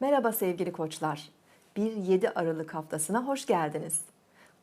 Merhaba sevgili koçlar. 1-7 Aralık haftasına hoş geldiniz.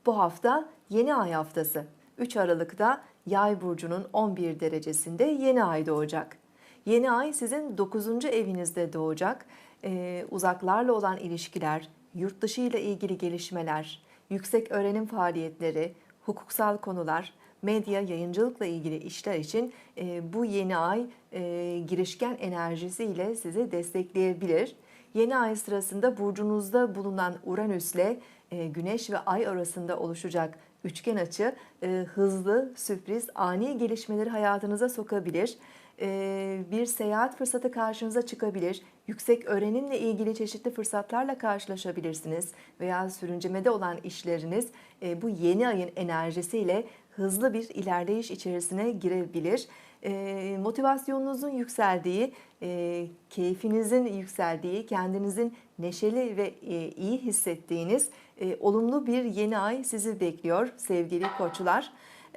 Bu hafta yeni ay haftası. 3 Aralık'ta Yay burcunun 11 derecesinde yeni ay doğacak. Yeni ay sizin 9. evinizde doğacak. Ee, uzaklarla olan ilişkiler, yurt dışı ile ilgili gelişmeler, yüksek öğrenim faaliyetleri, hukuksal konular, medya, yayıncılıkla ilgili işler için e, bu yeni ay e, girişken enerjisiyle sizi destekleyebilir. Yeni ay sırasında burcunuzda bulunan Uranüs'le e, Güneş ve Ay arasında oluşacak üçgen açı e, hızlı, sürpriz, ani gelişmeleri hayatınıza sokabilir. E, bir seyahat fırsatı karşınıza çıkabilir. Yüksek öğrenimle ilgili çeşitli fırsatlarla karşılaşabilirsiniz veya sürüncemede olan işleriniz e, bu yeni ayın enerjisiyle hızlı bir ilerleyiş içerisine girebilir. E, motivasyonunuzun yükseldiği, e, keyfinizin yükseldiği, kendinizin neşeli ve e, iyi hissettiğiniz e, olumlu bir yeni ay sizi bekliyor sevgili koçlar.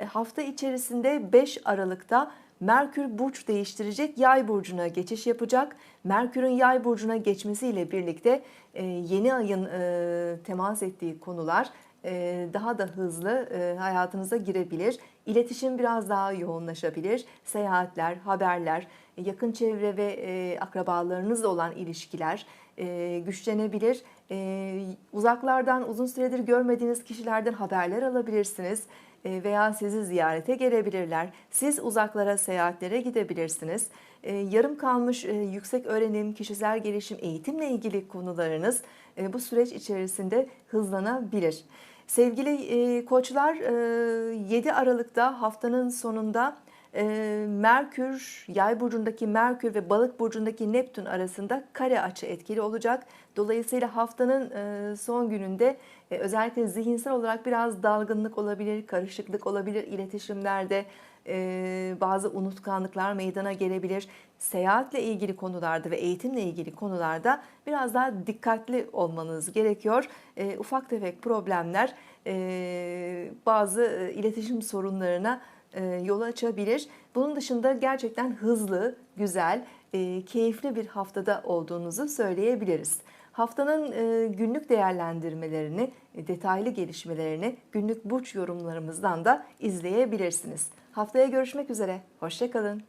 Hafta içerisinde 5 Aralık'ta Merkür burç değiştirecek, yay burcuna geçiş yapacak. Merkür'ün yay burcuna geçmesiyle birlikte yeni ayın temas ettiği konular daha da hızlı e, hayatınıza girebilir. İletişim biraz daha yoğunlaşabilir. Seyahatler, haberler, yakın çevre ve e, akrabalarınızla olan ilişkiler e, güçlenebilir. E, uzaklardan uzun süredir görmediğiniz kişilerden haberler alabilirsiniz e, veya sizi ziyarete gelebilirler. Siz uzaklara seyahatlere gidebilirsiniz. E, yarım kalmış e, yüksek öğrenim, kişisel gelişim, eğitimle ilgili konularınız e, bu süreç içerisinde hızlanabilir. Sevgili koçlar e, 7 Aralık'ta haftanın sonunda e, Merkür, Yay burcundaki Merkür ve Balık burcundaki Neptün arasında kare açı etkili olacak. Dolayısıyla haftanın e, son gününde e, özellikle zihinsel olarak biraz dalgınlık olabilir, karışıklık olabilir iletişimlerde. e, Bazı unutkanlıklar meydana gelebilir. Seyahatle ilgili konularda ve eğitimle ilgili konularda biraz daha dikkatli olmanız gerekiyor. E, Ufak tefek problemler e, bazı e, iletişim sorunlarına e, yol açabilir. Bunun dışında gerçekten hızlı, güzel, e, keyifli bir haftada olduğunuzu söyleyebiliriz. Haftanın e, günlük değerlendirmelerini, e, detaylı gelişmelerini günlük burç yorumlarımızdan da izleyebilirsiniz. Haftaya görüşmek üzere, hoşçakalın.